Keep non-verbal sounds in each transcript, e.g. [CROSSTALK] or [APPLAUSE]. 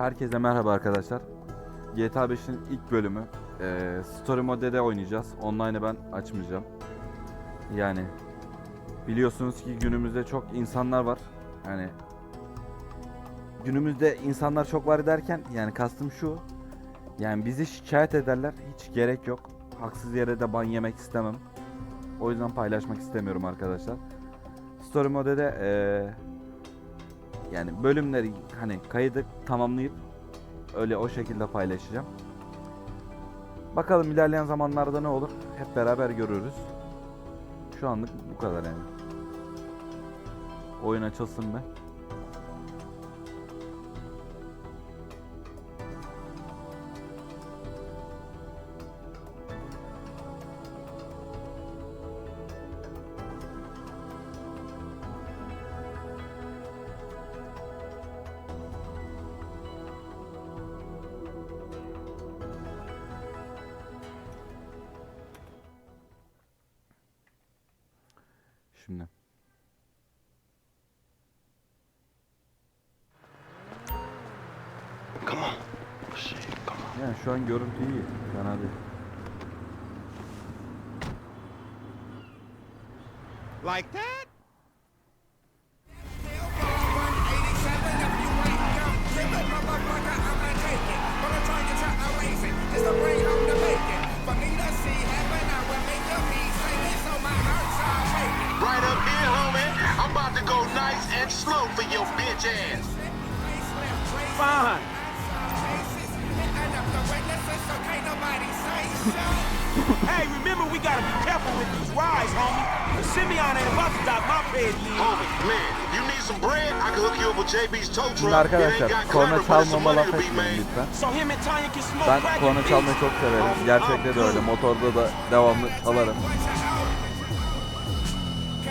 Herkese merhaba arkadaşlar. GTA 5'in ilk bölümü. Ee, Story Mode'de oynayacağız. Online'ı ben açmayacağım. Yani biliyorsunuz ki günümüzde çok insanlar var. Yani günümüzde insanlar çok var derken yani kastım şu. Yani bizi şikayet ederler. Hiç gerek yok. Haksız yere de ban yemek istemem. O yüzden paylaşmak istemiyorum arkadaşlar. Story Mode'de ee, yani bölümleri hani kaydı tamamlayıp öyle o şekilde paylaşacağım. Bakalım ilerleyen zamanlarda ne olur hep beraber görürüz. Şu anlık bu kadar yani. Oyun açılsın mı? Şimdi. Come on. Shit, come on. Yani şu an görüntü iyi. Fena değil. Like that? Gotta be careful with these rides, homie. Simeon ain't about to dock my pay. Homie, man, you need some bread? I can hook you up with JB's tow truck. Arkadaşlar korna çalmama laf etmeyin lütfen. Ben korna çalmayı çok severim. Gerçekte de öyle. Motorda da devamlı çalarım.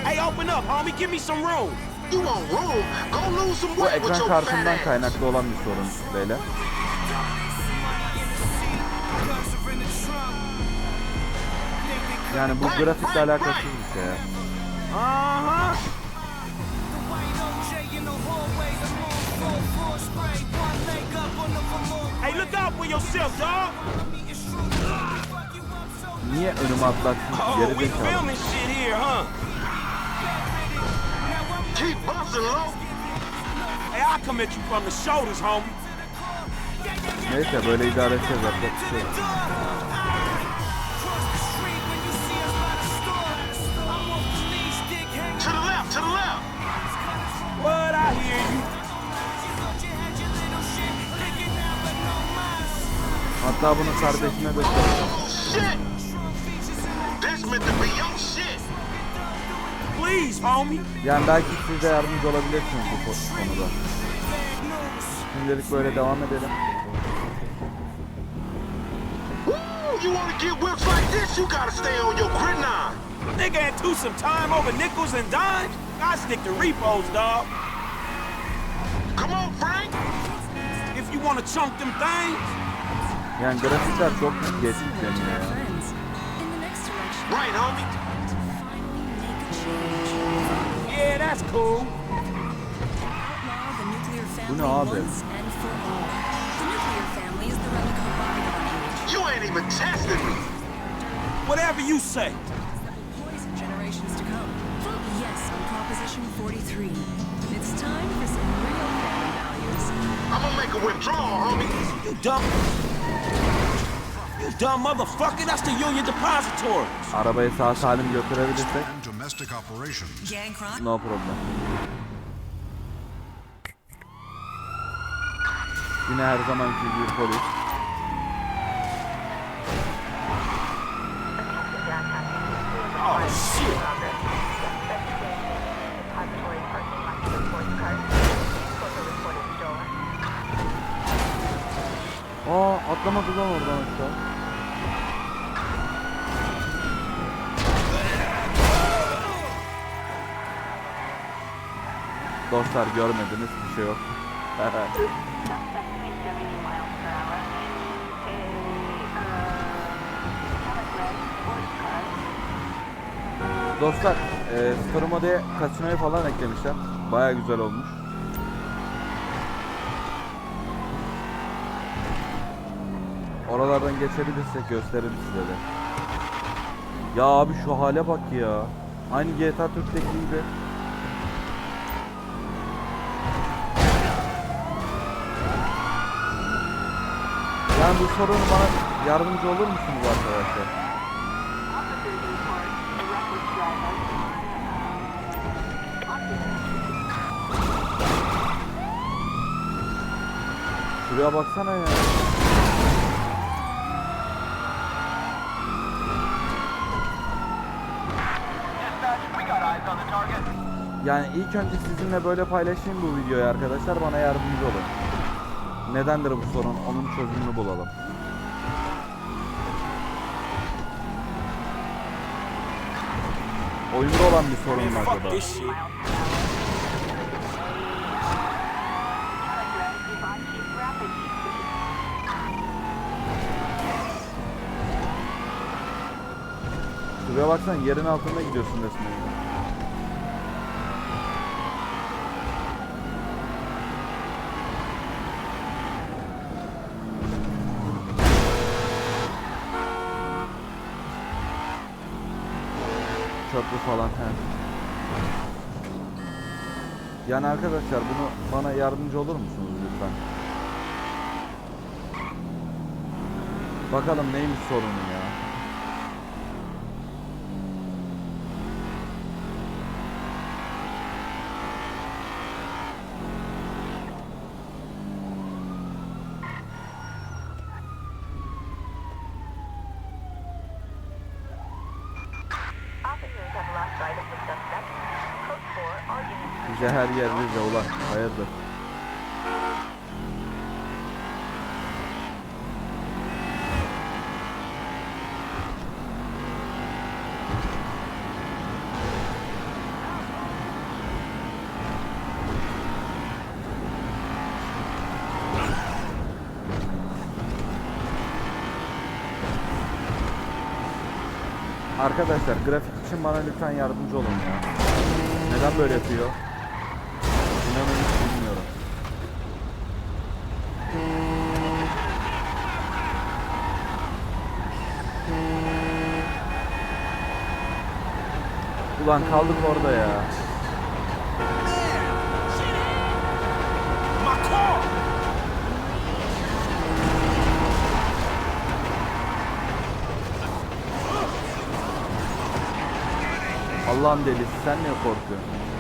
Hey, open up, homie. Give me some room. You want room? Go lose some Bu weight with ekran your fat kartından ass. kaynaklı olan bir sorun beyler. Yani bu grafikle alakasız bir şey ya. Hey, look out for yourself, dog. Niye önüme atlattın? Oh, Geri we zekalı. filming shit here, huh? Keep busting low. Hey, I'll come at you from the shoulders, homie. Neyse böyle idare edeceğiz yapacak Hatta bunu kardeşime de söyleyeceğim. Yani belki siz de yardımcı olabilirsiniz bu ko- konuda. Şimdilik böyle devam edelim. You wanna get whips like this, you gotta stay on your gridiron. Nigga ain't too some time over nickels and dimes. I stick to repos, dog. Wanna chunk them things, Yani grafikler çok geç yükleniyor ya. Friends. In the next direction, Right, homie. finally make a change. yeah, that's cool. Outlaw the nuclear Bu ne family abi? once and for all. The nuclear family is the relic of a bygone age You ain't even testing me. Whatever you say. that will poison generations to come. Vote yes on Proposition 43. It's time for some real family values. I'm gonna make a withdrawal, homie. You dumb. You dumb motherfucker. That's the Union Depository. Arabayı sağ salim götürebilirsek domestic operations. Gang crime? no problem. Yine her zamanki gibi polis. Oh, shit. Atlamadı lan oradan aşağı. Dostlar görmediniz bir şey yok. [LAUGHS] Dostlar, e, Story Mode'ye kasinoyu falan eklemişler. Baya güzel olmuş. Oralardan geçebilirsek gösteririm size de. Ya abi şu hale bak ya. Aynı GTA Türk'teki gibi. Yani bu sorunu bana yardımcı olur musunuz arkadaşlar? Şuraya baksana ya. Yani ilk önce sizinle böyle paylaşayım bu videoyu arkadaşlar bana yardımcı olun. Nedendir bu sorun? Onun çözümünü bulalım. Oyunda olan bir sorun this shit. Şuraya baksana yerin altında gidiyorsun resmen. Köprü falan he. Yani arkadaşlar bunu bana yardımcı olur musunuz lütfen? Bakalım neymiş sorunu ya. Bize her yer Rize ulan. Hayırdır? Arkadaşlar grafik için bana lütfen yardımcı olun ya. Neden böyle yapıyor? İnanın bilmiyorum. Ulan kaldık orada ya. Allah'ın delisi sen niye korkuyorsun?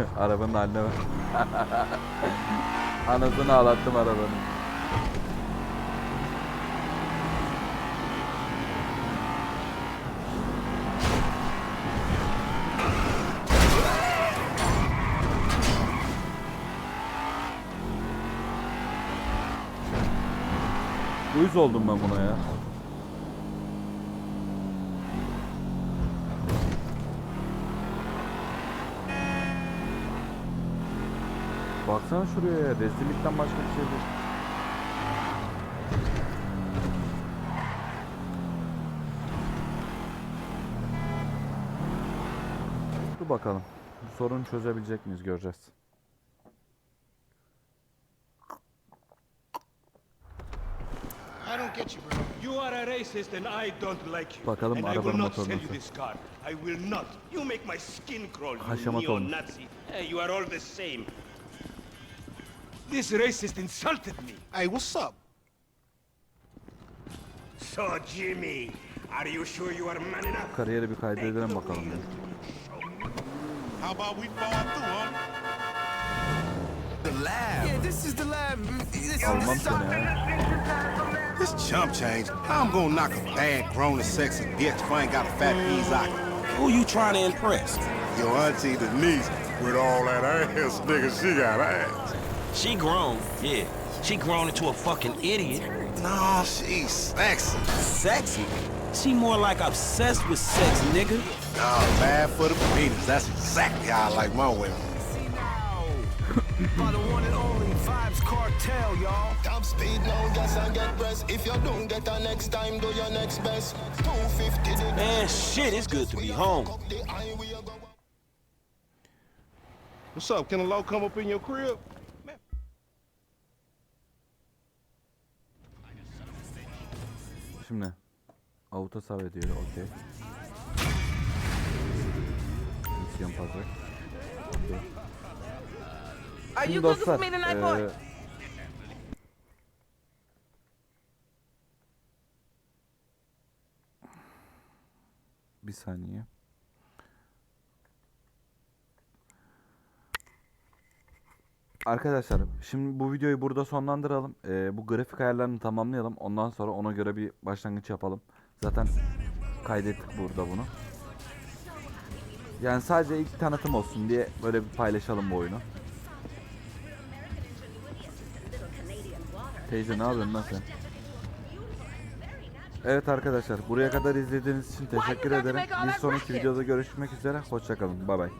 [LAUGHS] Arabanın haline bak. [LAUGHS] Anasını ağlattım arabanın. Uyuz oldum ben buna ya. Baksana şuraya ya. Rezillikten başka bir şey değil. Dur bakalım. Bu sorunu çözebilecek miyiz göreceğiz. I don't get you, bro. You are a racist and I don't like you. Bakalım and I will arabanın not sell motorunu you nasıl? this car. I will not. You make my skin crawl, you neo-Nazi. Hey, you are all the same. This racist insulted me. Hey, what's up? So, Jimmy, are you sure you are man enough? Kariyeri bir kaydedelim bakalım. ya. How about we fall through, huh? Yeah, this is the lab. Almam seni ya. This chump change. How I'm gonna knock a bad, grown and sexy bitch if I ain't got a fat peas eye? Who you trying to impress? Your auntie Denise, with all that ass, nigga, she got ass. She grown, yeah. She grown into a fucking idiot. No, she's sexy. Sexy. She more like obsessed with sex, nigga. Oh, bad for the penis. That's exactly how I like my women. By the one and only Vibes Cartel, y'all. Top speed now, gas and get press. If you don't get a next time, do your next best. 250 the Man, shit, it's good to be home. the highway go. What's up? Can a low come up in your crib? Şimdi auto save diyor. Okey. Misyon. Okey. Are Şimdi dostlar, eee, bir saniye. Arkadaşlar şimdi bu videoyu burada sonlandıralım. Eee, bu grafik ayarlarını tamamlayalım. Ondan sonra ona göre bir başlangıç yapalım. Zaten kaydettik burada bunu. Yani sadece ilk tanıtım olsun diye böyle bir paylaşalım bu oyunu. Teyze ne yapıyorsun lan sen? Evet arkadaşlar buraya kadar izlediğiniz için teşekkür ederim. Bir sonraki videoda görüşmek üzere. Hoşçakalın. Bay bay.